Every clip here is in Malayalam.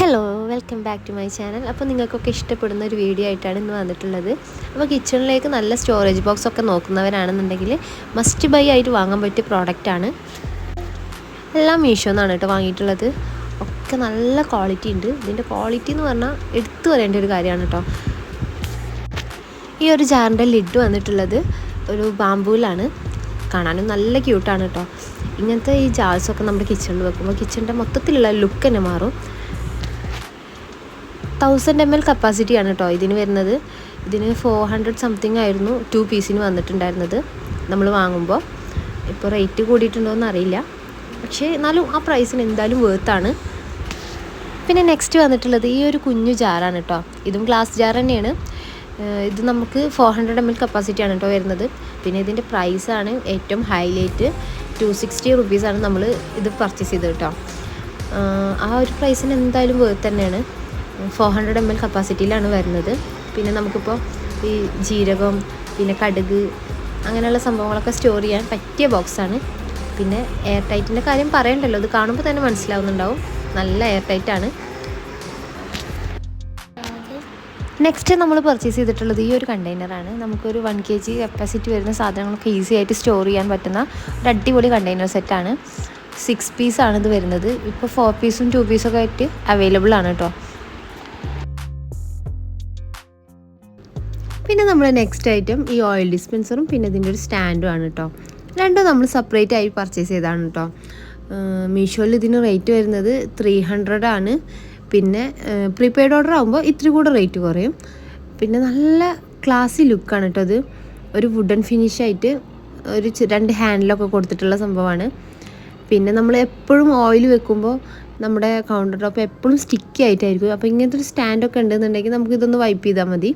Hello welcome back to my channel അപ്പോൾ നിങ്ങൾക്കൊക്കെ ഇഷ്ടപ്പെടുന്ന ഒരു വീഡിയോ ആയിട്ടാണ് ഇന്ന് വന്നിട്ടുള്ളത്. അപ്പോൾ കിച്ചണിലേക്ക് നല്ല സ്റ്റോറേജ് ബോക്സ് ഒക്കെ നോക്കുന്നവരാണെന്നുണ്ടെങ്കിൽ മസ്റ്റ് ബൈ ആയിട്ട് വാങ്ങാൻ പറ്റിയ പ്രോഡക്റ്റാണ് എല്ലാം മീഷോ എന്നാണ് കേട്ടോ വാങ്ങിയിട്ടുള്ളത്. ഒക്കെ നല്ല ക്വാളിറ്റി ഉണ്ട്. ഇതിന്റെ ക്വാളിറ്റി എന്ന് പറഞ്ഞാൽ എടുത്തു പറയേണ്ട ഒരു കാര്യമാണ് കേട്ടോ. ഈ ഒരു ജാറിന്റെ ലിഡ് വന്നിട്ടുള്ളത് ഒരു ബാമ്പൂലാണ് കാണാനും നല്ല ക്യൂട്ടാണ് കേട്ടോ. ഇങ്ങനത്തെ ഈ ജാർസൊക്കെ നമ്മുടെ കിച്ചണിൽ വെക്കുമ്പോൾ കിച്ചണിന്റെ മൊത്തത്തിലുള്ള ലുക്ക് തന്നെ മാറും. തൗസൻഡ് എം എൽ കപ്പാസിറ്റിയാണ് കേട്ടോ ഇതിന് വരുന്നത്. ഇതിന് ഫോർ ഹൺഡ്രഡ് സംതിങ് ആയിരുന്നു ടു പീസിന് വന്നിട്ടുണ്ടായിരുന്നത്. നമ്മൾ വാങ്ങുമ്പോൾ ഇപ്പോൾ റേറ്റ് കൂടിയിട്ടുണ്ടോ എന്ന് അറിയില്ല. പക്ഷേ എന്നാലും ആ പ്രൈസിന് എന്തായാലും വേർത്താണ് പിന്നെ നെക്സ്റ്റ് വന്നിട്ടുള്ളത് ഈ ഒരു കുഞ്ഞു ജാറാണ് കേട്ടോ ഇതും ഗ്ലാസ് ജാർ തന്നെയാണ്. ഇത് നമുക്ക് ഫോർ ഹൺഡ്രഡ് എം എൽ കപ്പാസിറ്റി ആണ് കേട്ടോ വരുന്നത്. പിന്നെ ഇതിന്റെ പ്രൈസാണ് ഏറ്റവും ഹൈലൈറ്റ് ടു സിക്സ്റ്റി റുപ്പീസാണ് നമ്മൾ ഇത് പർച്ചേസ് ചെയ്തത് കേട്ടോ ആ ഒരു പ്രൈസിന് എന്തായാലും വേർത്ത് തന്നെയാണ്. ഫോർ ഹൺഡ്രഡ് എം എൽ കപ്പാസിറ്റിയിലാണ് വരുന്നത്. പിന്നെ നമുക്കിപ്പോൾ ഈ ജീരകം പിന്നെ കടുക് അങ്ങനെയുള്ള സംഭവങ്ങളൊക്കെ സ്റ്റോർ ചെയ്യാൻ പറ്റിയ ബോക്സാണ് പിന്നെ എയർ ടൈറ്റിന്റെ കാര്യം പറയണ്ടല്ലോ ഇത് കാണുമ്പോൾ തന്നെ മനസ്സിലാവുന്നുണ്ടാവും. നല്ല എയർ ടൈറ്റാണ് നെക്സ്റ്റ് നമ്മൾ പർച്ചേസ് ചെയ്തിട്ടുള്ളത് ഈ ഒരു കണ്ടെയ്നറാണ് നമുക്കൊരു വൺ കെ ജി കപ്പാസിറ്റി വരുന്ന സാധനങ്ങളൊക്കെ ഈസി ആയിട്ട് സ്റ്റോർ ചെയ്യാൻ പറ്റുന്ന ഒരു അടിപൊളി കണ്ടെയ്നർ സെറ്റാണ് സിക്സ് പീസാണ് ഇത് വരുന്നത്. ഇപ്പോൾ ഫോർ പീസും ടു പീസൊക്കെ ആയിട്ട് അവൈലബിൾ ആണ് കേട്ടോ പിന്നെ നമ്മൾ നെക്സ്റ്റ് ഐറ്റം ഈ ഓയിൽ ഡിസ്പെൻസറും പിന്നെ ഇതിന്റെ ഒരു സ്റ്റാൻഡും ആണ് കേട്ടോ രണ്ടും നമ്മൾ സെപ്പറേറ്റ് ആയി പർച്ചേസ് ചെയ്തതാണ് കേട്ടോ മീഷോയിൽ ഇതിന് റേറ്റ് വരുന്നത് ത്രീ ഹൺഡ്രഡ് ആണ്. പിന്നെ പ്രീപെയ്ഡ് ഓർഡർ ആകുമ്പോൾ ഇത്തിരി കൂടെ റേറ്റ് കുറയും. പിന്നെ നല്ല ക്ലാസി ലുക്കാണ് കേട്ടോ അത് ഒരു വുഡൻ ഫിനിഷ് ആയിട്ട് ഒരു രണ്ട് ഹാൻഡിലൊക്കെ കൊടുത്തിട്ടുള്ള സംഭവമാണ്. പിന്നെ നമ്മൾ എപ്പോഴും ഓയിൽ വെക്കുമ്പോൾ നമ്മുടെ കൗണ്ടർ ടോപ്പ് എപ്പോഴും സ്റ്റിക്കി ആയിട്ടായിരിക്കും. അപ്പോൾ ഇങ്ങനത്തെ ഒരു സ്റ്റാൻഡൊക്കെ ഉണ്ടെന്നുണ്ടെങ്കിൽ നമുക്ക് ഇതൊന്ന് വൈപ്പ് ചെയ്താൽ മതി.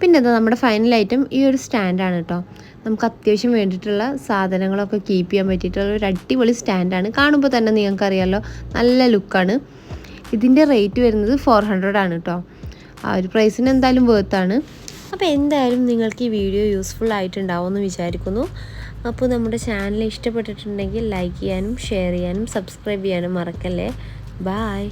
പിന്നെ എന്താ നമ്മുടെ ഫൈനൽ ഐറ്റം ഈ ഒരു സ്റ്റാൻഡാണ് കേട്ടോ നമുക്ക് അത്യാവശ്യം വേണ്ടിയിട്ടുള്ള സാധനങ്ങളൊക്കെ കീപ്പ് ചെയ്യാൻ പറ്റിയിട്ടുള്ള ഒരു അടിപൊളി സ്റ്റാൻഡാണ് കാണുമ്പോൾ തന്നെ നിങ്ങൾക്കറിയാമല്ലോ നല്ല ലുക്കാണ് ഇതിന്റെ റേറ്റ് വരുന്നത് ഫോർ ഹൺഡ്രഡ് ആണ് കേട്ടോ ആ ഒരു പ്രൈസിന് എന്തായാലും വേർത്താണ് അപ്പോൾ എന്തായാലും നിങ്ങൾക്ക് ഈ വീഡിയോ യൂസ്ഫുൾ ആയിട്ടുണ്ടാവുമെന്ന് വിചാരിക്കുന്നു. അപ്പോൾ നമ്മുടെ ചാനൽ ഇഷ്ടപ്പെട്ടിട്ടുണ്ടെങ്കിൽ ലൈക്ക് ചെയ്യാനും ഷെയർ ചെയ്യാനും സബ്സ്ക്രൈബ് ചെയ്യാനും മറക്കല്ലേ. ബായ്